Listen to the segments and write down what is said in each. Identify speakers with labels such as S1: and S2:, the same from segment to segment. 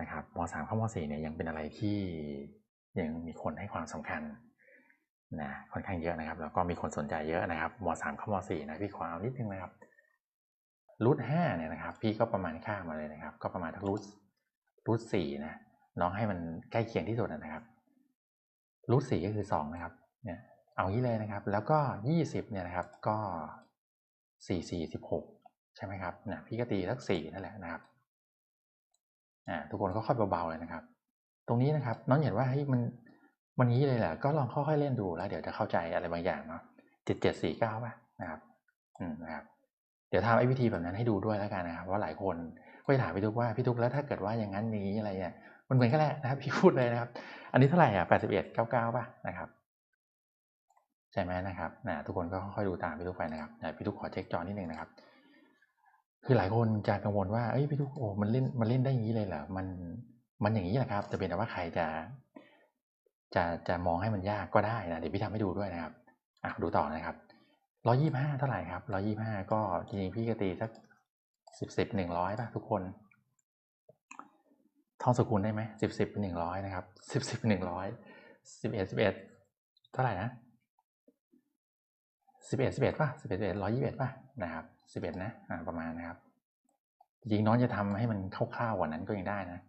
S1: นะครับมสามเข้ามสี่เนี่ยยังเป็นอะไรที่ยังมีคนให้ความสำคัญนะค่อนข้างเยอะนะครับ แล้วก็มีคนสนใจเยอะนะครับมสามเข้ามสี่นะพี่ขอเอานิดนึงนะครับรูทห้าเนี่ยนะครับ พี่ก็ประมาณค่ามาเลยนะครับ ก็ประมาณทั้งรูทรูทสี่นะน้องให้มันใกล้เคียงที่สุดนะครับรูทสี่ก็คือสองนะครับเนี่ยเอางี้เลยนะครับ แล้วก็ยี่สิบเนี่ยนะครับ ก็สี่สี่สิบหกใช่ไหมครับนะพี่ก็ตีสักสี่นั่นแหละนะครับ ทุกคนก็ค่อยเบาๆเลยนะครับ ตรงนี้นะครับน้องเห็นว่าเฮ้ยมันมันนี้เลยแหละก็ลองค่อยๆเล่นดูแล้วเดี๋ยวจะเข้าใจอะไรบางอย่างเนาะเจ็ดเจ็ดสี่เก้าป่ะนะครับอืมนะครับ เดี๋ยวทำไอ้วิธีแบบนั้นให้ดูด้วยแล้วกันนะครับว่าหลายคนก็จะถามพี่ทุกว่าพี่ทุกแล้วถ้าเกิดว่าอย่างนั้นนี้อะไรเนี่ยมันเหมือนกันแหละนะครับพี่พูดเลยนะครับ อันนี้เท่าไหร่อะแปดสิบเอ็ดเก้าเก้าป่ะนะครับใช่ไหมนะครับนะทุกคนก็ค่อยๆดูตามพี่ทุกไปนะครับนะพี่ทุกขอเช็คจอนิดนึงนะครับ คือหลายคนจะกังวลว่าเอ้ยพี่ทุกโอ้มันเล่นมันเล่นได้อย่างนี้เลยเหรอมันมันอย่างนี้แหละครับ จะเป็นแต่ว่าใครจะ จะจะมองให้มันยากก็ได้นะเดี๋ยวพี่ทำให้ดูด้วยนะครับอะดูต่อนะครับร้อยี่ห้าเท่าไหร่ครับร้อยี่ห้าก็จริงๆพี่ก็ตีสักสิบสิบหนึ่งร้อยป่ะทุกคนท่องสกุลได้ไหมสิบสิบเป็นหนึ่งร้อยนะครับสิบสิบเป็นหนึ่งร้อยสิบเอ็ดสิบเอ็ดเท่าไหร่นะสิบเอ็ดสิบเอ็ดป่ะสิบเอ็ดสิบเอ็ดร้อยี่สิบเอ็ดป่ะนะครับ สิบเอ็ดนะอ่าประมาณนะครับ จริงน้องจะทำให้มันคร่าวๆกว่านั้นก็ยังได้นะ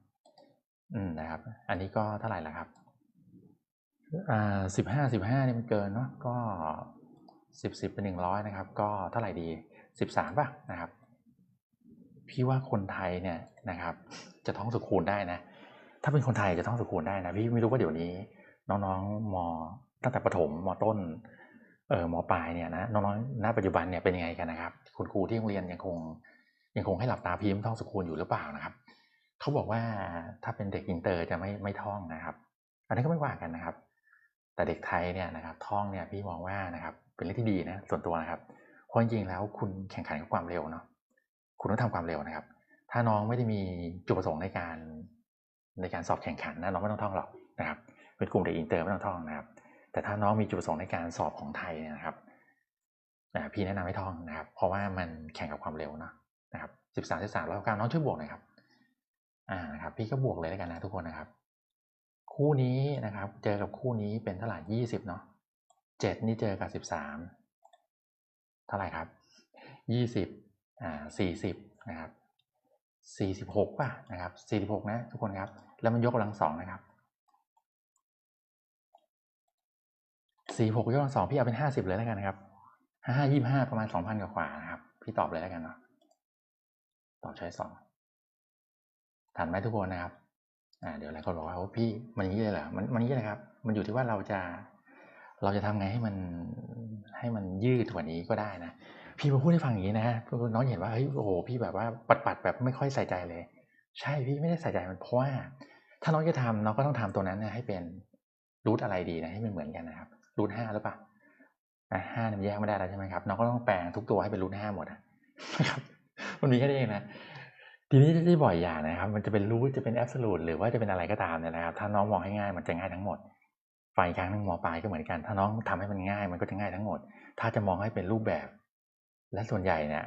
S1: อืมนะครับ อันนี้ก็เท่าไหร่ละครับอ่าสิบห้าสิบห้านี่มันเกินเนาะก็สิบสิบเป็นหนึ่งร้อยนะครับ ก็เท่าไหร่ดีสิบสามป่ะนะครับ พี่ว่าคนไทยเนี่ยนะครับ จะท่องสุขูณได้นะ ถ้าเป็นคนไทยจะท่องสุขูณได้นะพี่ไม่รู้ว่าเดี๋ยวนี้ น้องๆมตั้งแต่ประถมมต้น เออมอปลายเนี่ยนะน้องๆณปัจจุบันเนี่ยเป็นยังไงกันนะครับ คุณครูที่โรงเรียนยังคงยังคงให้หลับตาพิมพ์ท่องสุขูณอยู่หรือเปล่านะครับเขาบอกว่าถ้าเป็นเด็กอินเตอร์จะไม่ไม่ท่องนะครับ อันนี้ก็ไม่ว่ากันนะครับ แต่เด็กไทยเนี่ยนะครับท่องเนี่ยพี่มองว่านะครับ เป็นเรื่องที่ดีนะส่วนตัวนะครับเพราะจริงๆแล้วคุณแข่งขันกับความเร็วเนาะคุณต้องทำความเร็วนะครับ ถ้าน้องไม่ได้มีจุดประสงค์ในการในการสอบแข่งขันนะน้องไม่ต้องท่องหรอกนะครับเป็นกลุ่มเด็กอินเตอร์ไม่ต้องท่องนะครับ แต่ถ้าน้องมีจุดประสงค์ในการสอบของไทยเนี่ยนะครับพี่แนะนำให้ท่องนะครับ เพราะว่ามันแข่งกับความเร็วนะนะครับสิบสามสิบสามร้อยเก้าน้องช่วยบวกหน่อยครับ อ่านะครับ พี่ก็บวกเลยแล้วกันนะทุกคนนะครับ คู่นี้นะครับ เจอกับคู่นี้เป็นเท่าไหร่ยี่สิบเนาะเจ็ดนี่เจอกับสิบสามเท่าไหร่ครับยี่สิบอ่าสี่สิบนะครับสี่สิบหกป่ะนะครับสี่สิบหกนะทุกคนครับ แล้วมันยกกำลังสองนะครับ สี่หกยกกำลังสองพี่เอาเป็นห้าสิบเลยแล้วกันนะครับห้าห้ายี่ห้าประมาณสองพันกว่านะครับ พี่ตอบเลยแล้วกันเนาะตอบใช้สองทันไหมทุกคนนะครับอ่าเดี๋ยวหลายคนบอกว่าโอ้พี่มันอย่างนี้เลยเหรอมันมันอย่างนี้เลยครับ มันอยู่ที่ว่าเราจะเราจะทำไงให้มันให้มันยืดกว่านี้ก็ได้นะพี่มาพูดให้ฟังอย่างนี้นะน้องเห็นว่าเฮ้ยโอ้โหพี่แบบว่าปัดปัดแบบไม่ค่อยใส่ใจเลย ใช่พี่ไม่ได้ใส่ใจมันเพราะว่า ถ้าน้องจะทำน้องก็ต้องทำตัวนั้นนะให้เป็นรูทอะไรดีนะให้มันเหมือนกันนะครับ รูทห้าหรือเปล่าอะห้าเนี่ยแยกไม่ได้แล้วใช่ไหมครับน้องก็ต้องแปลงทุกตัวให้เป็นรูทห้าหมดนะครับมันมีแค่นี้เองนะทีนี้ที่บ่อยอย่างนะครับ มันจะเป็นรูทจะเป็นแอบสูตหรือว่าจะเป็นอะไรก็ตามเนี่ยนะครับ ถ้าน้องมองให้ง่ายมันจะง่ายทั้งหมดไฟครั้งหนึ่งมอปลายก็เหมือนกัน ถ้าน้องทำให้มันง่ายมันก็จะง่ายทั้งหมด ถ้าจะมองให้เป็นรูปแบบ และส่วนใหญ่เนี่ย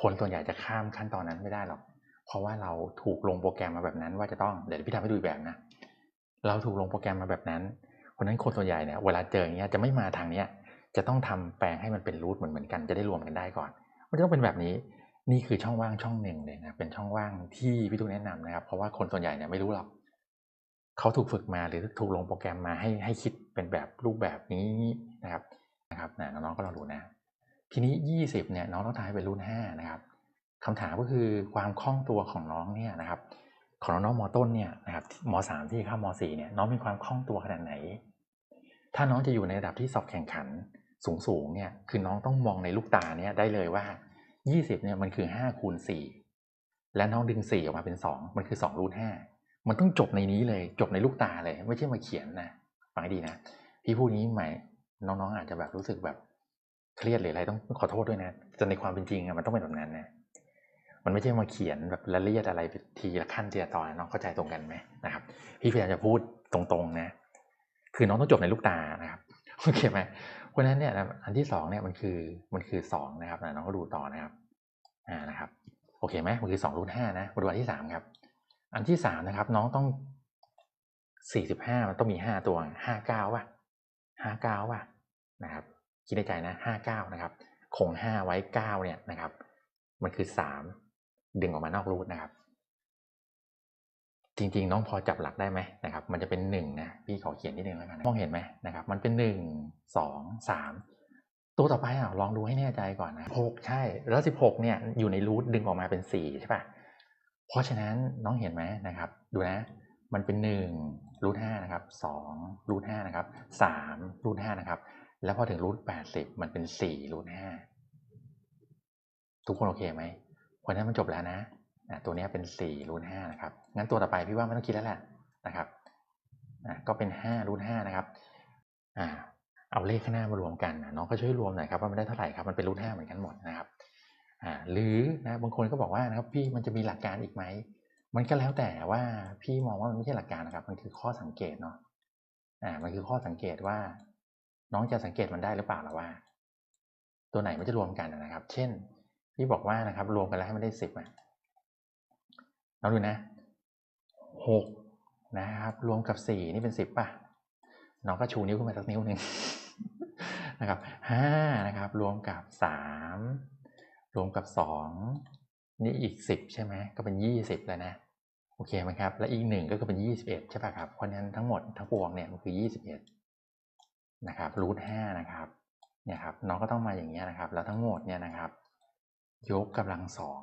S1: คนส่วนใหญ่จะข้ามขั้นตอนนั้นไม่ได้หรอก เพราะว่าเราถูกลงโปรแกรมมาแบบนั้นว่าจะต้องเดี๋ยวพี่ทำให้ดูแบบนะ เราถูกลงโปรแกรมมาแบบนั้น ราะนั้นคนส่วนใหญ่เนี่ยเวลาเจออย่างเงี้ยจะไม่มาทางเนี้ยจะต้องทำแปลงให้มันเป็นรูทเหมือนเหมือนกันจะได้รวมกันได้ก่อน มันจะต้องเป็นแบบนี้นี่คือช่องว่างช่องหนึ่งเลยนะเป็นช่องว่างที่พี่ตูแนะนำนะครับ เพราะว่าคนส่วนใหญ่เนี่ยไม่รู้หรอกเขาถูกฝึกมาหรือถูกลงโปรแกรมมาให้ให้คิดเป็นแบบรูปแบบนี้นะครับนะครับนะน้องๆก็ลองดูนะ ทีนี้ยี่สิบเนี่ยน้องต้องทายเป็นรุ่นห้านะครับคำถามก็คือความคล่องตัวของน้องเนี่ยนะครับ ของน้องมอต้นเนี่ยนะครับมสามที่เข้ามสี่เนี่ยน้องมีความคล่องตัวขนาดไหน ถ้าน้องจะอยู่ในระดับที่สอบแข่งขันสูงสูงเนี่ยคือน้องต้องมองในลูกตาเนี่ยได้เลยว่ายี่สิบเนี่ยมันคือห้าคูณสี่และน้องดึงสี่ออกมาเป็นสองมันคือสองรูทห้ามันต้องจบในนี้เลยจบในลูกตาเลย ไม่ใช่มาเขียนนะฟังดีนะ พี่พูดนี้หมายน้องๆอาจจะแบบรู้สึกแบบเครียดหรืออะไรต้องขอโทษด้วยนะแต่ในความเป็นจริงอะมันต้องเป็นแบบนั้นนะมันไม่ใช่มาเขียนแบบละเอียดอะไรทีละขั้นทีละตอนน้องเข้าใจตรงกันไหมนะครับ พี่พยายามจะพูดตรงๆนะ คือน้องต้องจบในลูกตานะครับโอเคไหมเพราะนั้นเนี่ยอันที่สองเนี่ยมันคือมันคือสองนะครับน้องก็ดูต่อนะครับอ่านะครับโอเคไหมมันคือสองรูทห้านะมาดูอันที่สามครับ อันที่สามนะครับ น้องต้องสี่สิบห้ามันต้องมีห้าตัวห้าเก้าว่ะห้าเก้าว่ะนะครับคิดในใจนะห้าเก้านะครับคงห้าไว้เก้าเนี่ยนะครับ มันคือสามดึงออกมานอกรูทนะครับ จริงๆ น้องพอจับหลักได้ไหมนะครับ มันจะเป็นหนึ่งนะพี่ขอเขียนนิดนึงแล้วกันนะมองเห็นไหมนะครับ มันเป็นหนึ่งสองสามตัวต่อไปอะลองดูให้แน่ใจก่อนนะหกใช่ แล้วสิบหกเนี่ยอยู่ในรูทดึงออกมาเป็นสี่ใช่ปะเพราะฉะนั้นน้องเห็นไหมนะครับ ดูนะ มันเป็นหนึ่งรูทห้านะครับสองรูทห้านะครับสามรูทห้านะครับ แล้วพอถึงรูทแปดสิบมันเป็นสี่รูทห้าทุกคนโอเคไหมเพราะฉะนั้นมันจบแล้วนะะตัวนี้เป็นสี่รูทห้านะครับงั้นตัวต่อไปพี่ว่าไม่ต้องคิดแล้วแหละนะครับอะก็เป็นห้ารูทห้านะครับอ่าเอาเลขข้างหน้ามารวมกันนะน้องก็ช่วยรวมหน่อยครับว่ามันได้เท่าไหร่ครับมันเป็นรูทห้าเหมือนกันหมดนะครับอ่าหรือนะบางคนก็บอกว่านะครับพี่มันจะมีหลักการอีกไหมมันก็แล้วแต่ว่าพี่มองว่ามันไม่ใช่หลักการนะครับ มันคือข้อสังเกตเนาะอ่ามันคือข้อสังเกตว่า น้องจะสังเกตมันได้หรือเปล่าล่ะว่า ตัวไหนมันจะรวมกันนะครับ เช่น พี่บอกว่านะครับ รวมกันแล้วให้มันได้สิบอะ น้องดูนะหกนะครับรวมกับสี่นี่เป็นสิบป่ะน้องก็ชูนิ้วขึ้นมาสักนิ้วหนึ่งนะครับห้านะครับ รวมกับสามรวมกับสองนี่อีกสิบใช่ไหมก็เป็นยี่สิบแล้วนะโอเคไหมครับ และอีกหนึ่งก็คือเป็นยี่สิบเอ็ดใช่ป่ะครับเพราะนั้นทั้งหมดทั้งปวงเนี่ยมันคือยี่สิบเอ็ดนะครับรูทห้านะครับเนี่ยครับน้องก็ต้องมาอย่างเงี้ยนะครับ แล้วทั้งหมดเนี่ยนะครับ ยกกำลังสอง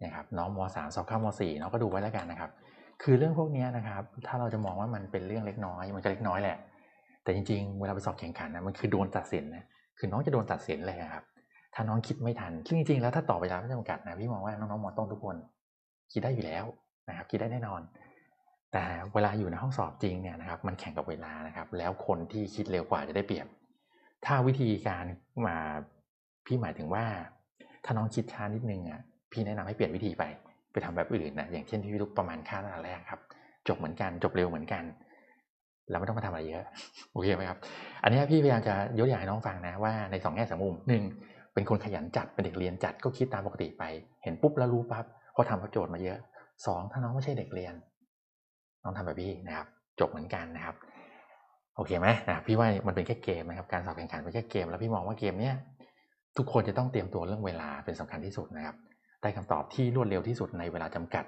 S1: นี่ยครับน้องมสามสอบเข้ามสี่น้องก็ดูไว้แล้วกันนะครับ คือเรื่องพวกนี้นะครับ ถ้าเราจะมองว่ามันเป็นเรื่องเล็กน้อย มันก็เล็กน้อยแหละ แต่จริงๆ เวลาไปสอบแข่งขันนะมันคือโดนตัดสินนะคือน้องจะโดนตัดสินเลยครับ ถ้าน้องคิดไม่ทันซึ่งจริงๆแล้วถ้าต่อเวลาไม่จำกัดนะพี่มองว่าน้องๆมอต้นทุกคน คิดได้อยู่แล้วนะครับคิดได้แน่นอน แต่เวลาอยู่ในห้องสอบจริงเนี่ยนะครับมันแข่งกับเวลานะครับ แล้วคนที่คิดเร็วกว่าจะได้เปรียบ ถ้าวิธีการมาพี่หมายถึงว่า ถ้าน้องคิดช้านิดนึงอะ พี่แนะนำให้เปลี่ยนวิธีไป ไปทำแบบอื่นนะอย่างเช่นที่พี่ลุกประมาณค่าตั้งแต่แรกครับ จบเหมือนกันจบเร็วเหมือนกันเราไม่ต้องมาทำอะไรเยอะโอเคไหมครับ อันนี้พี่พยายามจะยกอย่างให้น้องฟังนะว่าในสองแง่สองมุมหนึ่งเป็นคนขยันจัดเป็นเด็กเรียนจัดก็คิดตามปกติไป เห็นปุ๊บแล้วรู้ปั๊บเพราะทำโจทย์มาเยอะสองถ้าน้องไม่ใช่เด็กเรียน น้องทำแบบพี่นะครับ จบเหมือนกันนะครับ โอเคไหมนะพี่ว่ามันเป็นแค่เกมนะครับการสอบแข่งขันเป็นแค่เกม แล้วพี่มองว่าเกมเนี้ยทุกคนจะต้องเตรียมตัวเรื่องเวลาเป็นสำคัญที่สุดนะครับ ได้คำตอบที่รวดเร็วที่สุดในเวลาจำกัด